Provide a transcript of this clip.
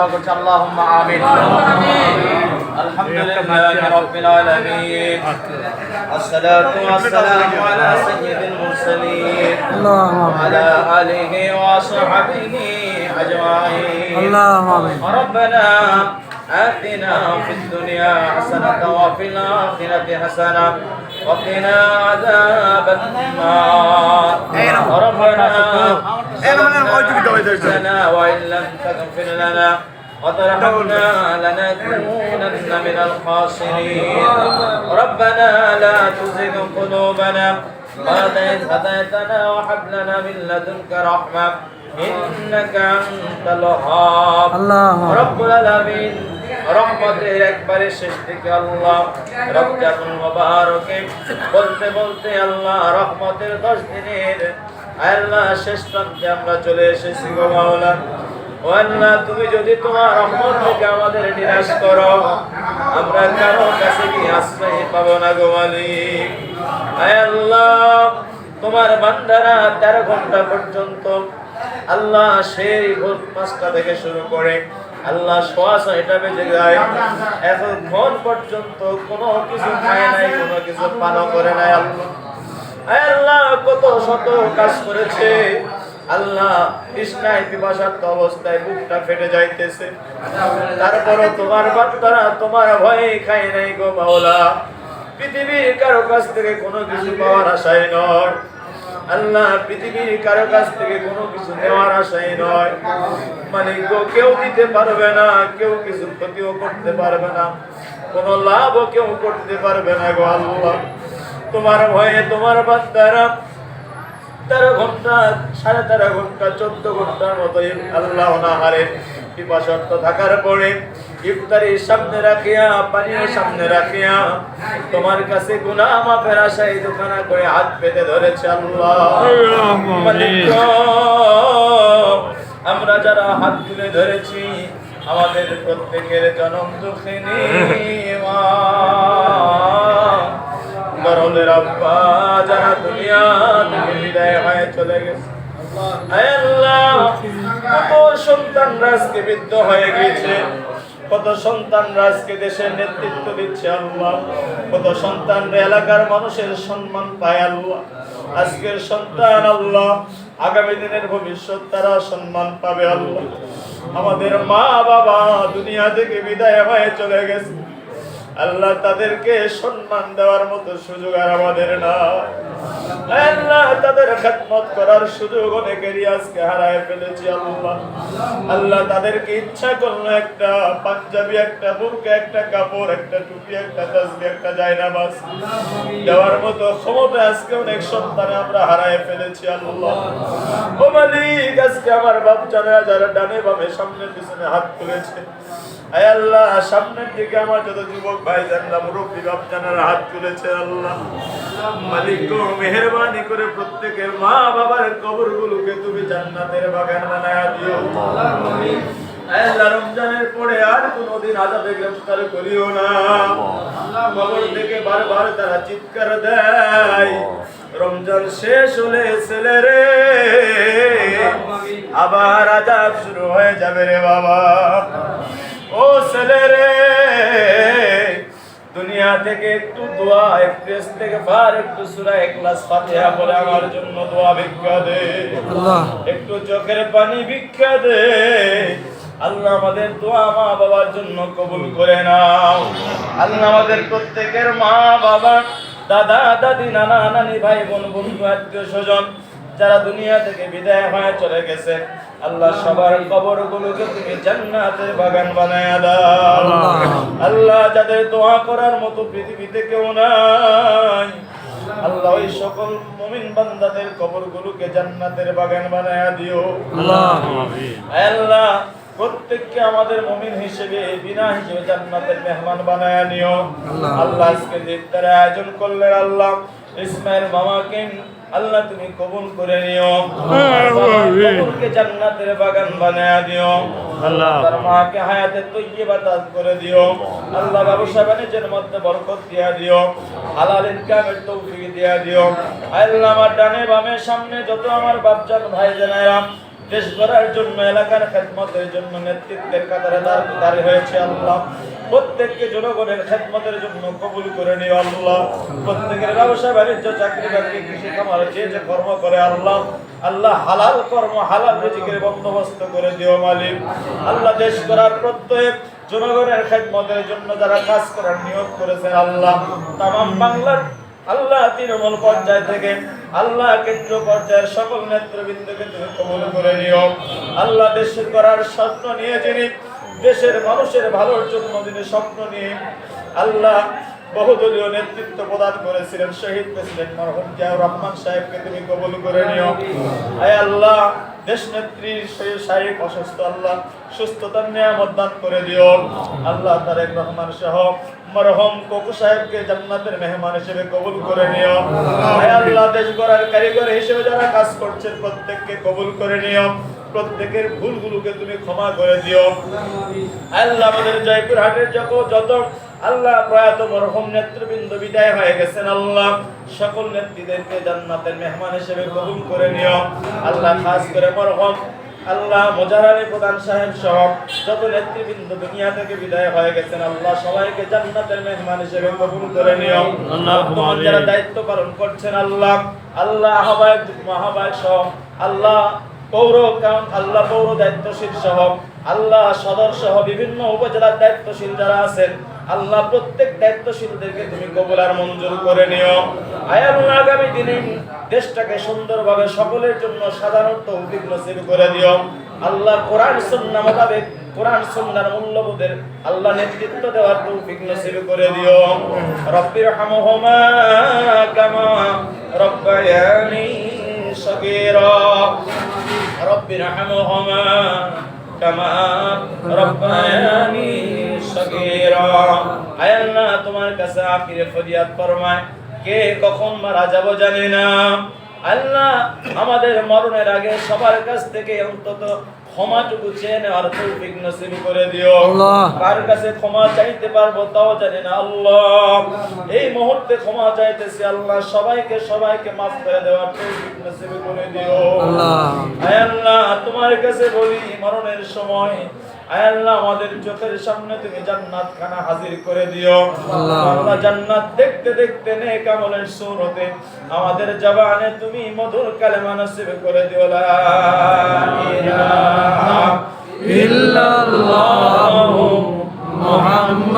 اللهم آمين. الحمد لله رب العالمين. الصلاة والسلام على سيد المرسلين. وعلى آله وصحبه أجمعين. اللهم آمين. ربنا آتنا في الدنيا حسنة وفي الآخرة حسنة. وقنا عذاب النار ربنا لنا وإن لم تغفر لنا وترحمنا لنكونن من الخاسرين ربنا لا تزغ قلوبنا بعد إذ هديتنا وهب لنا من لدنك رحمة إنك أنت الوهاب اللهم رب العالمين রহমতের একবারে শেষ থেকে আল্লাহ, রমজানুল মুবারকে বলতে বলতে আল্লাহ রহমতের দশ দিনের আল্লাহ শেষ প্রান্তে আমরা চলে এসেছি গো মাওলা ও তুমি যদি তোমার রহমত থেকে আমাদের নিরাশ করো, আমরা কারও কাছে কি আশ্রয় পাবো না গো মালিক? আল্লাহ, তোমার বান্দারা তেরো ঘণ্টা পর্যন্ত আল্লাহ সেই ভোর পাঁচটা থেকে শুরু করে আল্লাহ সোয়া ছয়টা বেজে যায়। এখন ঘন পর্যন্ত কোনো কিছু খায় নাই, কোনো কিছু পালন করে নাই আল্লাহ। আল্লাহ, কত শত কাজ করেছে। আল্লাহ কৃষ্ণায় পিপাসার্থ অবস্থায় বুকটা ফেটে যাইতেছে। তারপরও তোমার বাচ্চারা তোমার ভয়ে খায় নাই গো মাওলা। পৃথিবীর কারও কাছ থেকে কোনো কিছু পাওয়ার আশায় নয়। আল্লাহ পৃথিবীর কারও কাছ থেকে কোনো কিছু নেওয়ার আশাই নয়। মানে কেউ দিতে পারবে না, কেউ কিছু ক্ষতিও করতে পারবে না। কোনো লাভও কেউ করতে পারবে না গো আল্লাহ। তোমার ভয়ে তোমার বান্দারা তেরো ঘণ্টা, সাড়ে তেরো ঘণ্টা, চোদ্দ ঘণ্টার মতো আল্লাহ না হারে পিপাসত্ব থাকার পরে ইফতারির সামনে রাখিয়া, পানির সামনে রাখিয়া তোমার কাছে গুনা মাফের আশায় দোকানা করে হাত পেতে ধরেছে আল্লাহ। আমরা যারা হাত তুলে ধরেছি, আমাদের প্রত্যেকের জনম দুঃখিনী মা। মরণের আব্বা যারা দুনিয়া থেকে বিদায় হয়ে চলে গেছে। আল্লাহ, কত সন্তান রাজকে বিদ্ধ হয়ে গেছে কত সন্তান রাজকে দেশের নেতৃত্ব দিচ্ছে আল্লাহ। কত সন্তান এলাকার মানুষের সম্মান পায় আল্লাহ। আজকের সন্তান আল্লাহ আগামী দিনের ভবিষ্যৎ তারা সম্মান পাবে আল্লাহ। আমাদের মা বাবা দুনিয়া থেকে বিদায় হয়ে চলে গেছে। আল্লাহ তাদেরকে সম্মান দেওয়ার মতো সুযোগ আর আমাদের না। আল্লাহ তাদের খেদমত করার সুযোগ অনেকেরই আজকে হারায় ফেলেছি আল্লাহ। আল্লাহ তাদেরকে ইচ্ছা করল একটা পাঞ্জাবি, একটা বুরকা, একটা কাপড়, একটা টুপি, একটা তাসবি একটা জায়নামাজ দেওয়ার মতো ক্ষমতা আজকে অনেক সন্তানে আমরা হারায় ফেলেছি আল্লাহ। ও মালিক, আজকে আমার বাপ জানা যারা ডানে বামে সামনে পিছনে হাত তুলেছে। আল্লাহ, সামনের দিকে আমার যত যুবক ভাই জানলা মুরব্বী বাপ জানার হাত তুলেছে আল্লাহ। মালিক গো মেহরবানি করে প্রত্যেকের মা বাবার কবর গুলোকে তুমি জান্নাতের বাগান বানায় দিও। আল্লাহ, রমজানের পরে আর কোনোদিন আজাবে গ্রেফতার করিও না। কবর থেকে বারবার তারা চিৎকার দেয়। রমজান শেষ হলে ছেলে রে আবার আজাব শুরু হয়ে যাবে রে বাবা। ও ছেলে রে দুনিয়া থেকে একটু দোয়া একটু থেকে ফার একটু সুরা একলাস ফাতিহা বলে আমার জন্য দোয়া ভিক্ষা দে। একটু চোখের পানি ভিক্ষা দে। আল্লাহ আমাদের দোয়া মা বাবার জন্য কবুল করে নাও। আল্লাহ আমাদের প্রত্যেকের মা বাবা দাদা দাদি নানা নানি ভাই বোন বন্ধু আত্মীয় স্বজন যারা দুনিয়া থেকে বিদায় হয়ে চলে গেছে আল্লাহ সবার কবর গুলোকে তুমি জান্নাতের বাগান বানায় দাও। আল্লাহ। যাদের দোয়া করার মতো পৃথিবীতে কেউ নাই আল্লাহ ওই সকল মুমিন বান্দাদের কবর গুলোকে জান্নাতের বাগান বানায় দিও। আল্লাহ। প্রত্যেককে আমাদের মুমিন হিসেবে বিনা হিসেবে জান্নাতের মেহমান বানায় নিও। আল্লাহ। আজকে যে ইফতারের আয়োজন করলেন আল্লাহ ইসমাইল মামাকে আল্লাহ তুমি কবুল করে নিও। কবরকে জান্নাতের বাগান বানায় দিও। আল্লাহ। তার মাকে হায়াতে তৈয়বা দান করে দিও। আল্লাহ ব্যবসা বাণিজ্যের মধ্যে বরকত দিয়া দিও। হালাল ইনকামের তৌফিক দিয়া দিও। আল্লাহ আমার ডানে বামে সামনে যত আমার বাপজান ভাই জানাইরাম দেশ গড়ার জন্য এলাকার খেদমতের জন্য নেতৃত্বের কাতারে দাঁড় দাঁড়িয়ে হয়েছে আল্লাহ। প্রত্যেককে জনগণের খেদমতের জন্য কবুল করে নিও আল্লাহ। প্রত্যেকের ব্যবসা, বাণিজ্য, চাকরি বাকরি, কৃষি খামার, যে যে কর্ম করে আল্লাহ আল্লাহ হালাল কর্ম, হালাল রিজিকের বন্দোবস্ত করে দিও মালিক। আল্লাহ দেশ করার প্রত্যেক জনগণের খেদমতের জন্য যারা কাজ করার নিয়োগ করেছেন আল্লাহ, তামাম বাংলার, আল্লাহ তৃণমূল পর্যায় থেকে, আল্লাহ কেন্দ্র পর্যায়ের সকল নেতৃবৃন্দকে তুমি কবুল করে নিও। আল্লাহ দেশ করার স্বপ্ন নিয়ে যিনি দেশের মানুষের ভালোর জন্য তিনি স্বপ্ন নিয়ে আল্লাহ বহুদলীয় নেতৃত্ব প্রদান করেছিলেন, শহীদ প্রেসিডেন্ট মরহুম জিয়াউর রহমান সাহেবকে তুমি কবুল করে নিও। আয় আল্লাহ, দেশ নেত্রী শারীরিক অসুস্থ, আল্লাহ সুস্থতার নিয়ামত দান করে দিও। আল্লাহ তারেক রহমান সহ মরহম কোকু সাহেবকে জান্নাতের মেহমান হিসেবে কবুল করে নিও। আল্লাহ, দেশ গড়ার কারিগর হিসেবে যারা কাজ করছেন প্রত্যেককে কবুল করে নিও। প্রত্যেকের ভুলগুলোকে তুমি ক্ষমা করে দিও। আল্লাহ আমাদের জয়পুর হাটের যত যত আল্লাহ প্রয়াত মরহম নেতৃবৃন্দ বিদায় হয়ে গেছেন আল্লাহ, সকল নেত্রীদেরকে জান্নাতের মেহমান হিসেবে কবুল করে নিও। আল্লাহ খাস করে মরহম আল্লাহ মোজারানি প্রধান সাহেব সহ যত নেতৃবৃন্দ দুনিয়া থেকে বিদায় হয়ে গেছেন আল্লাহ সবাইকে জান্নাতের মেহমান হিসেবে কবুল করে নিও। যারা দায়িত্ব পালন করছেন আল্লাহ আল্লাহ আহ্বায়ক মহাবায়ক সহ আল্লাহ পৌর আল্লাহ পৌর দায়িত্বশীল সহ আল্লাহ সদর সহ বিভিন্ন উপজেলার দায়িত্বশীল যারা আছেন, আল্লাহ প্রত্যেক দায়িত্বশীলদেরকে তুমি কবুল আর মঞ্জুর করে নিও। আগামী দিনে দেশটাকে সুন্দরভাবে সকলের জন্য সাধারণ তৌফিক নসিব করে দিও। আল্লাহ কোরআন সুন্নাহ মোতাবেক কোরআন সুন্নাহর মূল্যবোধের আল্লাহ নেতৃত্ব দেওয়ার তৌফিক নসিব করে দিও। রব্বির হামহুমা কামা রব্বায়ানি সগীরা। রব্বির হামহুমা কামা তোমার কাছে আখিরে ফরিয়াদ ফরমায়। কে কখন মারা যাব জানি না। আল্লাহ, আমাদের মরণের আগে সবার কাছ থেকে অন্তত ক্ষমাটুকু চেয়ে নেওয়ার তৌফিক নসিব করে দিও। কার কাছে ক্ষমা চাইতে পারব তাও জানি না আল্লাহ। এই মুহূর্তে ক্ষমা চাইতেছি আল্লাহ সবাইকে সবাইকে মাফ করে দেওয়ার তৌফিক নসিব করে দিও। আল্লাহ। আল্লাহ তোমার কাছে বলি মরণের সময় আল্লাহ আমাদের চোখের সামনে তুমি জান্নাত খানা হাজির করে দিও আল্লাহ। জান্নাত দেখতে দেখতে নেক আমলের সুরতে আমাদের জবানে তুমি মধুর কালেমা নসিব করে দিও লা ইলাহা ইল্লাল্লাহু মুহাম্মাদুর